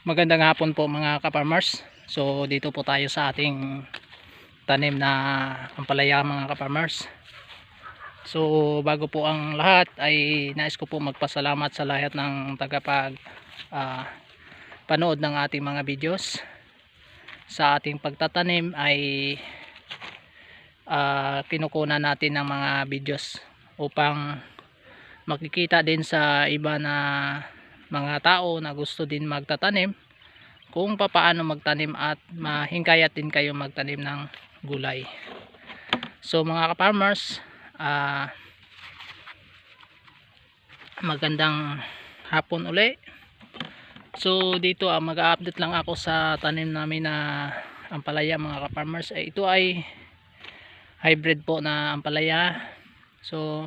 Magandang hapon po mga kaparmers. So dito po tayo sa ating tanim na ampalaya mga kaparmers. So bago po ang lahat ay nais ko po magpasalamat sa lahat ng tagapag ah, panood ng ating mga videos. Sa ating pagtatanim ay ah, kinukunan natin ng mga videos upang makikita din sa iba na mga tao na gusto din magtatanim kung papaano magtanim at mahingkayat din kayo magtanim ng gulay. So mga ka-farmers, ah, magandang hapon uli. So dito ah, mag-update lang ako sa tanim namin na ampalaya mga ka-farmers. Eh, ito ay hybrid po na ampalaya. So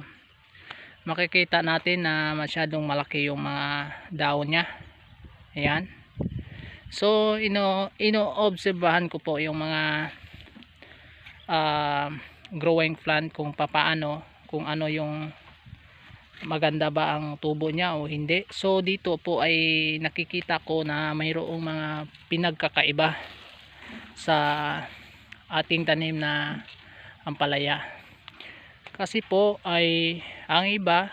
makikita natin na masyadong malaki yung mga daon niya. Ayan. So ino ino-obserbahan ko po yung mga ah, growing plant kung papaano kung ano yung maganda ba ang tubo niya o hindi. So dito po ay nakikita ko na mayroong mga pinagkakaiba sa ating tanim na ampalaya kasi po ay ang iba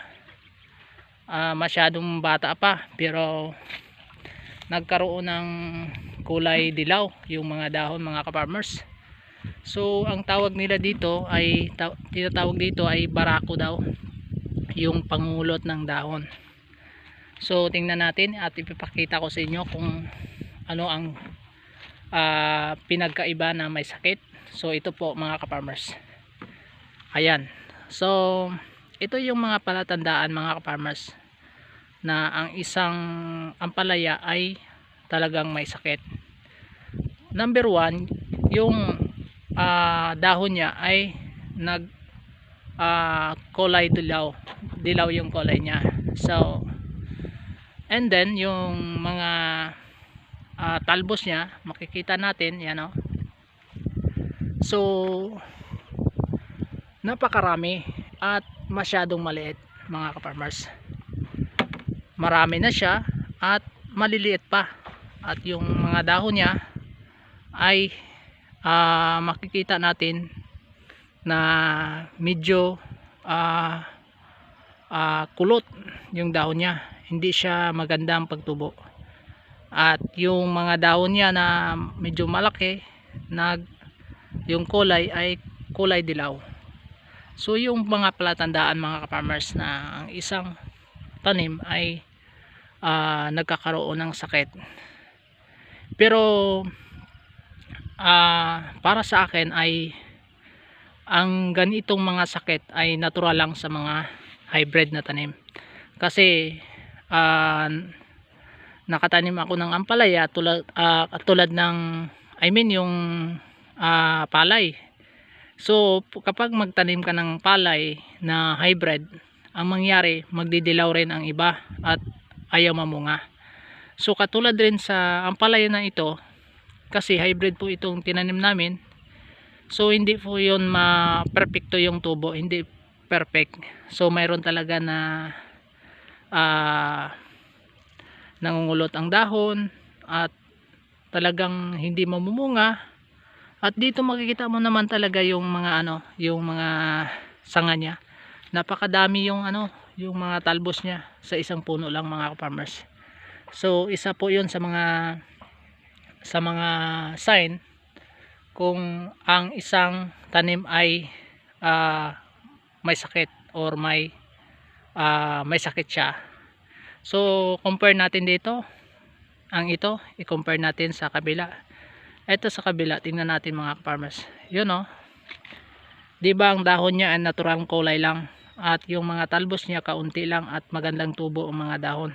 ah, masyadong bata pa pero nagkaroon ng kulay dilaw yung mga dahon mga ka-farmers. So ang tawag nila dito ay ta- tinatawag dito ay barako daw yung pangulot ng dahon. So tingnan natin at ipapakita ko sa inyo kung ano ang ah, pinagkaiba na may sakit. So ito po mga ka-farmers. Ayan So, ito yung mga palatandaan mga farmers na ang isang ampalaya ay talagang may sakit. Number one, yung ah, dahon niya ay nag ah, kulay dilaw. Dilaw yung kulay niya. So, and then yung mga ah, talbos niya, makikita natin, yan o. So, napakarami at masyadong maliit mga kaparmers marami na siya at maliliit pa. At yung mga dahon niya ay ah, makikita natin na medyo ah, ah, kulot yung dahon niya. Hindi siya magandang pagtubo. At yung mga dahon niya na medyo malaki nag yung kulay ay kulay dilaw So yung mga palatandaan mga ka-farmers na ang isang tanim ay ah, nagkakaroon ng sakit. Pero ah, para sa akin ay ang ganitong mga sakit ay natural lang sa mga hybrid na tanim. Kasi ah, nakatanim ako ng ampalaya tulad ah, tulad ng I mean yung ah, palay So, kapag magtanim ka ng palay na hybrid, ang mangyari, magdidilaw rin ang iba at ayaw mamunga. So, katulad rin sa ampalaya na ito, kasi hybrid po itong tinanim namin, so hindi po yun ma-perfecto yung tubo, hindi perfect. So, mayroon talaga na ah nangungulot ang dahon at talagang hindi mamumunga at dito makikita mo naman talaga yung mga ano, yung mga sanga niya. Napakadami yung ano, yung mga talbos niya sa isang puno lang mga farmers. So isa po 'yon sa mga sa mga sign kung ang isang tanim ay ah, may sakit or may ah, may sakit siya. So compare natin dito ang ito, i-compare natin sa kabila ito sa kabila tingnan natin mga farmers yun o di ba ang dahon niya ay natural kulay lang? At yung mga talbos niya kaunti lang at magandang tubo ang mga dahon.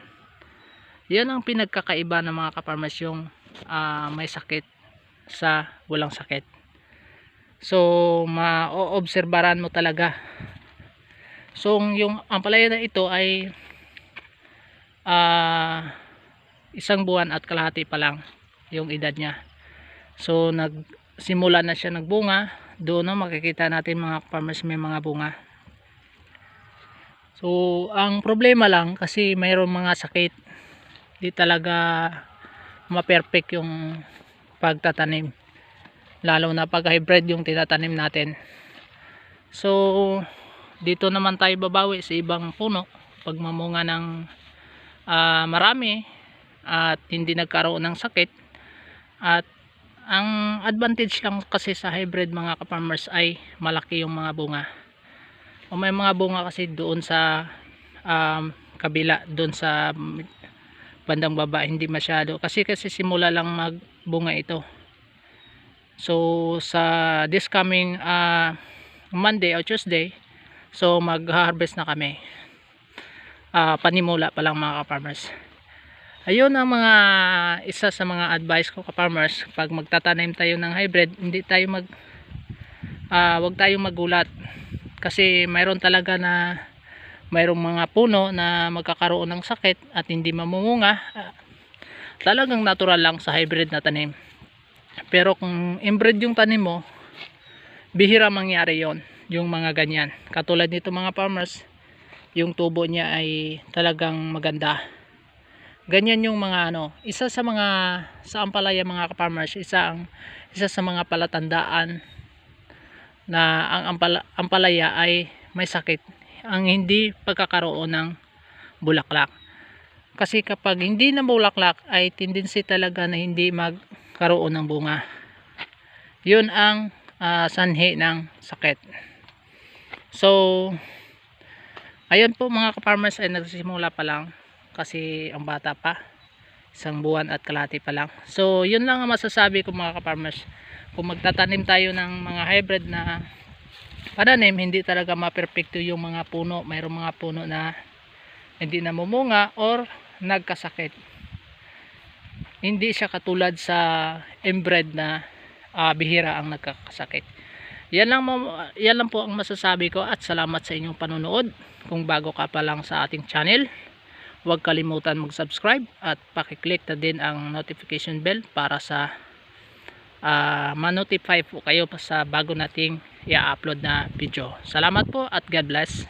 Yan ang pinagkakaiba ng mga kaparmers yung ah, may sakit sa walang sakit. So ma-obserbaran mo talaga. So yung ampalaya na ito ay ah, isang buwan at kalahati pa lang yung edad niya So nagsimula na siya nagbunga. Doon no, makikita natin mga farmers may mga bunga. So ang problema lang kasi mayroong mga sakit. Di talaga ma-perfect yung pagtatanim lalo na pag hybrid yung tinatanim natin so dito naman tayo babawi sa ibang puno pag mamunga ng ah, marami at hindi nagkaroon ng sakit at ang advantage lang kasi sa hybrid mga ka-farmers ay malaki yung mga bunga. O may mga bunga kasi doon sa um, kabila doon sa bandang baba hindi masyado. Kasi kasi simula lang magbunga ito. So sa this coming ah, Monday o Tuesday so mag-harvest na kami. Ah, panimula pa lang mga ka-farmers ayun ang mga isa sa mga advice ko ka-farmers. Pag magtatanim tayo ng hybrid hindi tayo mag ah, wag tayong magulat. Kasi mayroon talaga na mayroong mga puno na magkakaroon ng sakit at hindi mamumunga. Ah, talagang natural lang sa hybrid na tanim. Pero kung inbred yung tanim mo bihira mangyari yon yung mga ganyan. Katulad nito mga farmers yung tubo niya ay talagang maganda ganyan yung mga ano isa sa mga sa ampalaya mga farmers isa ang isa sa mga palatandaan na ang ampala, ampalaya ay may sakit. Ang hindi pagkakaroon ng bulaklak. Kasi kapag hindi na bulaklak ay tendency talaga na hindi magkaroon ng bunga. Yun ang ah, sanhi ng sakit. So ayun po mga ka-farmers ay nagsisimula pa lang kasi ang bata pa. Isang buwan at kalahati pa lang. So yun lang ang masasabi ko mga ka-farmers. Kung magtatanim tayo ng mga hybrid na pananim hindi talaga maperfecto yung mga puno. Mayroong mga puno na hindi namumunga or nagkasakit. Hindi siya katulad sa inbred na ah, bihira ang nagkakasakit. Yan lang, yan lang po ang masasabi ko at salamat sa inyong panonood. Kung bago ka pa lang sa ating channel huwag kalimutan mag-subscribe at pakiclick na din ang notification bell para sa ah, ma-notify po kayo sa bago nating i-upload na video. Salamat po at God bless.